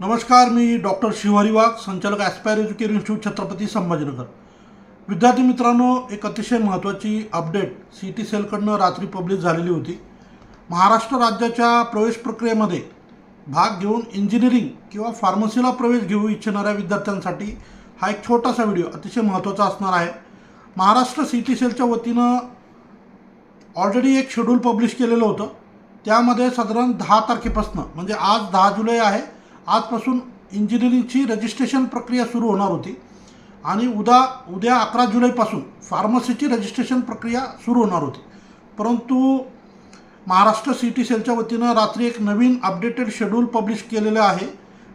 नमस्कार मी डॉक्टर शिवहरी वाघ संचालक aspire education institute Chhatrapati Sambhajinagar. विद्यार्थी मित्रांनो एक अतिशय महत्त्वाची अपडेट सी टी सेलकडनं रात्री पब्लिश झालेली होती. महाराष्ट्र राज्याच्या प्रवेश प्रक्रियेमध्ये भाग घेऊन इंजिनिअरिंग किंवा फार्मसीला प्रवेश घेऊ इच्छिणाऱ्या विद्यार्थ्यांसाठी हा एक छोटासा व्हिडिओ अतिशय महत्त्वाचा असणार आहे. महाराष्ट्र सी टी सेलच्या वतीनं ऑलरेडी एक शेड्यूल पब्लिश केलेलं होतं. त्यामध्ये साधारण दहा तारखेपासून म्हणजे आज दहा जुलै आहे आजपासून इंजिनिअरिंगची रजिस्ट्रेशन प्रक्रिया सुरू होणार होती. आणि उद्या उद्या अकरा जुलैपासून फार्मसीची रजिस्ट्रेशन प्रक्रिया सुरू होणार होती. परंतु महाराष्ट्र सी टी सेलच्या वतीनं रात्री एक नवीन अपडेटेड शेड्यूल पब्लिश केलेलं आहे.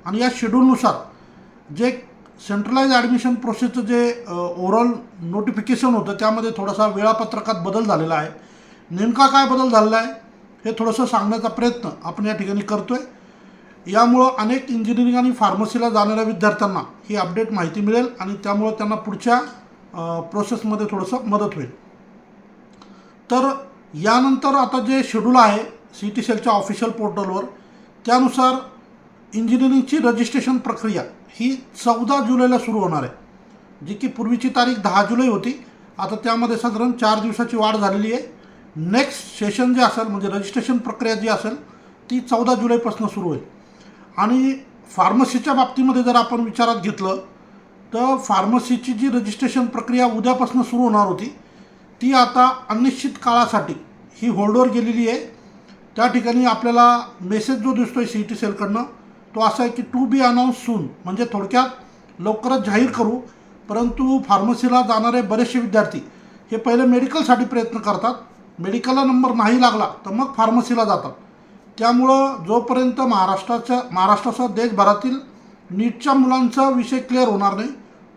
आणि या शेड्यूलनुसार जे सेंट्रलाइज ॲडमिशन प्रोसेसचं जे ओव्हरऑल नोटिफिकेशन होतं त्यामध्ये थोडासा वेळापत्रकात बदल झालेला आहे. नेमका काय बदल झालेला आहे हे थोडंसं सांगण्याचा प्रयत्न आपण या ठिकाणी करतो आहे यामुळं अनेक इंजिनिअरिंग आणि फार्मसीला जाणाऱ्या विद्यार्थ्यांना ही अपडेट माहिती मिळेल आणि त्यामुळं त्यांना पुढच्या प्रोसेसमध्ये थोडंसं मदत होईल. तर यानंतर आता जे शेड्यूल आहे सी टी सेलच्या ऑफिशियल पोर्टलवर त्यानुसार इंजिनिअरिंगची रजिस्ट्रेशन प्रक्रिया ही चौदा जुलैला सुरू होणार आहे जी की पूर्वीची तारीख दहा जुलै होती. आता त्यामध्ये साधारण चार दिवसाची वाढ झालेली आहे. नेक्स्ट सेशन जे असेल म्हणजे रजिस्ट्रेशन प्रक्रिया जी असेल ती चौदा जुलैपासून सुरू होईल. आणि फार्मसीच्या बाबतीमध्ये जर आपण विचारात घेतलं तर फार्मसीची जी रजिस्ट्रेशन प्रक्रिया उद्यापासून सुरू होणार होती ती आता अनिश्चित काळासाठी ही होल्डवर गेलेली आहे. त्या ठिकाणी आपल्याला मेसेज जो दिसतो आहे सी टी सेलकडनं तो असा आहे की टू बी अनाऊन्स सून म्हणजे थोडक्यात लवकरच जाहीर करू परंतु फार्मसीला जाणारे बरेचसे विद्यार्थी हे पहिले मेडिकलसाठी प्रयत्न करतात. मेडिकलला नंबर नाही लागला तर मग फार्मसीला जातात. त्यामुळं जोपर्यंत महाराष्ट्राच्या महाराष्ट्रासह देशभरातील नीटच्या मुलांचा विषय क्लिअर होणार नाही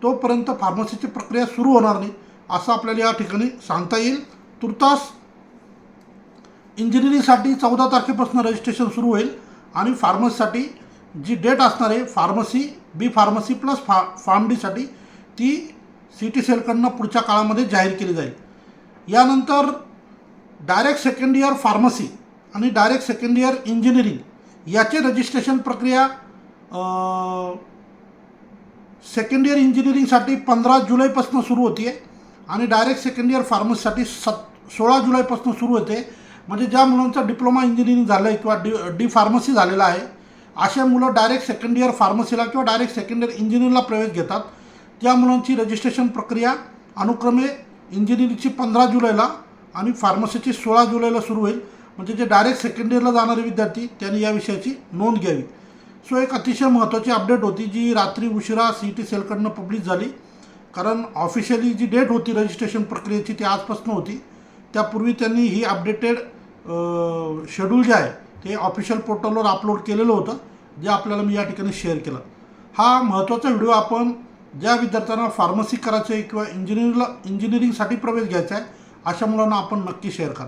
तोपर्यंत फार्मसीची प्रक्रिया सुरू होणार नाही असं आपल्याला या ठिकाणी सांगता येईल. तुर्तास इंजिनिअरिंगसाठी चौदा तारखेपासून रजिस्ट्रेशन सुरू होईल आणि फार्मसीसाठी जी डेट असणार आहे फार्मसी बी फार्मसी प्लस फा फार्म डीसाठी ती सी टी सेलकडनं पुढच्या काळामध्ये जाहीर केली जाईल. यानंतर डायरेक्ट सेकंड इयर फार्मसी आणि डायरेक्ट सेकंड इयर इंजिनिअरिंग याचे रजिस्ट्रेशन प्रक्रिया सेकंड इयर इंजिनिअरिंगसाठी पंधरा जुलैपासून सुरू होती आहे आणि डायरेक्ट सेकंड इयर फार्मसीसाठी सत सोळा जुलैपासून सुरू होते. म्हणजे ज्या मुलांचा डिप्लोमा इंजिनिअरिंग झालं आहे किंवा डी डी फार्मसी झालेला आहे अशा मुलं डायरेक्ट सेकंड इयर फार्मसीला किंवा डायरेक्ट सेकंड इयर इंजिनिअरिंगला प्रवेश घेतात. त्या मुलांची रजिस्ट्रेशन प्रक्रिया अनुक्रमे इंजिनिअरिंगची पंधरा जुलैला आणि फार्मसीची सोळा जुलैला सुरू होईल. म्हणजे जे डायरेक्ट सेकंड इयरला जाणारे विद्यार्थी त्यांनी या विषयाची नोंद घ्यावी. सो एक अतिशय महत्त्वाची अपडेट होती जी रात्री उशिरा सी टी सेलकडनं पब्लिश झाली. कारण ऑफिशियली जी डेट होती रजिस्ट्रेशन प्रक्रियेची ती आजपासून होती. त्यापूर्वी त्यांनी ही अपडेटेड शेड्यूल जे आहे ते ऑफिशियल पोर्टलवर अपलोड केलेलं होतं जे आपल्याला मी या ठिकाणी शेअर केलं. हा महत्त्वाचा व्हिडिओ आपण ज्या विद्यार्थ्यांना फार्मसी करायचं आहे किंवा इंजिनिअरिंगला इंजिनिअरिंगसाठी प्रवेश घ्यायचा आहे अशा मुलांना आपण नक्की शेअर करा.